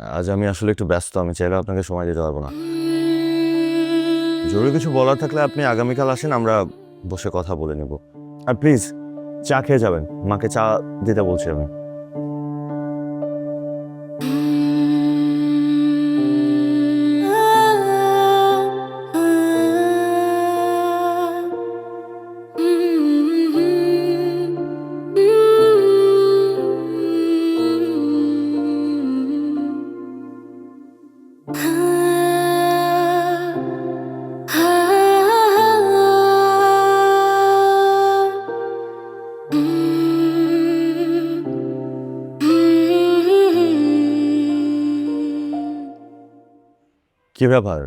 আজ আমি আসলে একটু ব্যস্ত, আমি চাইলে আপনাকে সময় দিতে পারব না। জরুরি কিছু বলার থাকলে আপনি আগামীকাল আসেন, আমরা বসে কথা বলে নেব। আর প্লিজ, চা খেয়ে যাবেন। মাকে চা দিতে বলছি আমি। কি ব্যাপার?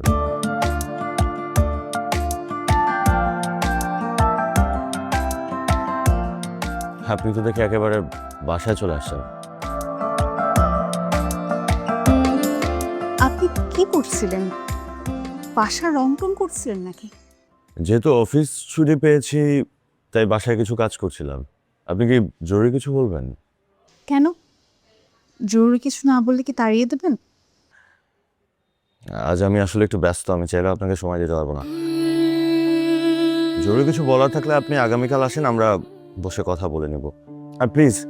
আপনি তো দেখে একেবারে বাসায় চলে আসছেন। আপনি কি করছিলেন? বাসা রং টং করছিলেন নাকি? যেহেতু অফিস ছুটি পেয়েছি তাই বাসায় কিছু কাজ করছিলাম। আপনি কি জরুরি কিছু বলবেন? কেন? জরুরি কিছু না বললে কি তাড়িয়ে দেবেন? আজ আমি আসলে একটু ব্যস্ত, আমি চাইলে আপনাকে সময় দিতে পারব না। জরুরি কিছু বলার থাকলে আপনি আগামীকাল আসেন, আমরা বসে কথা বলে নেব। আর প্লিজ,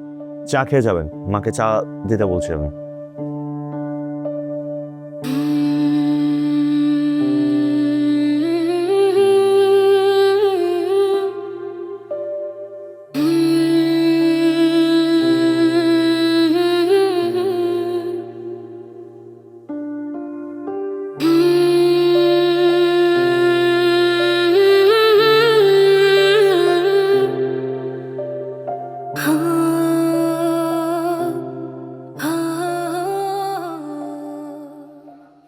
চা খেয়ে যাবেন। মাকে চা দিতে বলছি আমি।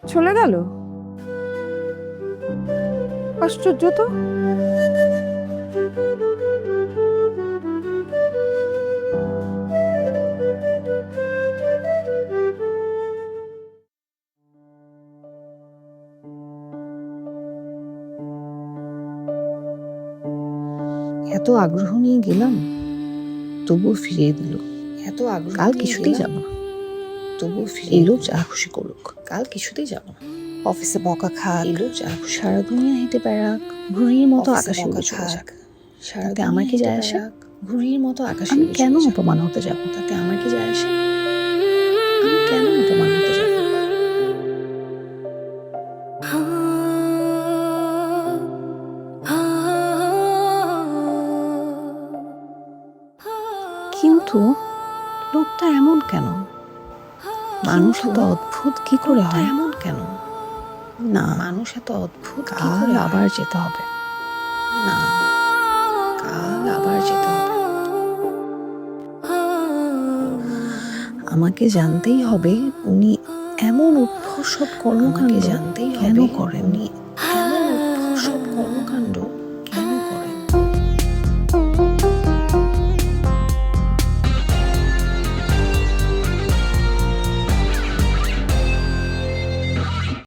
চলে গেল? আশ্চর্য তো। এত আগ্রহ নিয়ে গেলাম তবুও ফিরিয়ে দিল। এত আগ্রহ কাল কিছুতেই যাব না। ফিরিয়ে এলো যা খুশি করুক। কাল কিছুতেই যাব না। অফিসে বকা খাক। এলো যা সারা দুনিয়া হেঁটে বেড়াক। ঘুড়ির মতো আকাশে উড়ে চলে খাক। যাক। সারা আমার কি যায় আসে? ঘুড়ির মতো আকাশে আমি কেন অপমান হতে যাব? তাতে আমার কি যায় আসে? আমি কেন অপমান হতে যাব? কিন্তু লোকটা এমন কেন? মানুষ এত অদ্ভুত কি করে হয়? এমন কেন? না। মানুষ এত অদ্ভুত কাল আবার যেতে হবে। না। কাল আবার যেতে হবে। আমাকে জানতেই হবে উনি এমন উদ্ভব সব কর্মকাণ্ড জানতেই কেন করেননি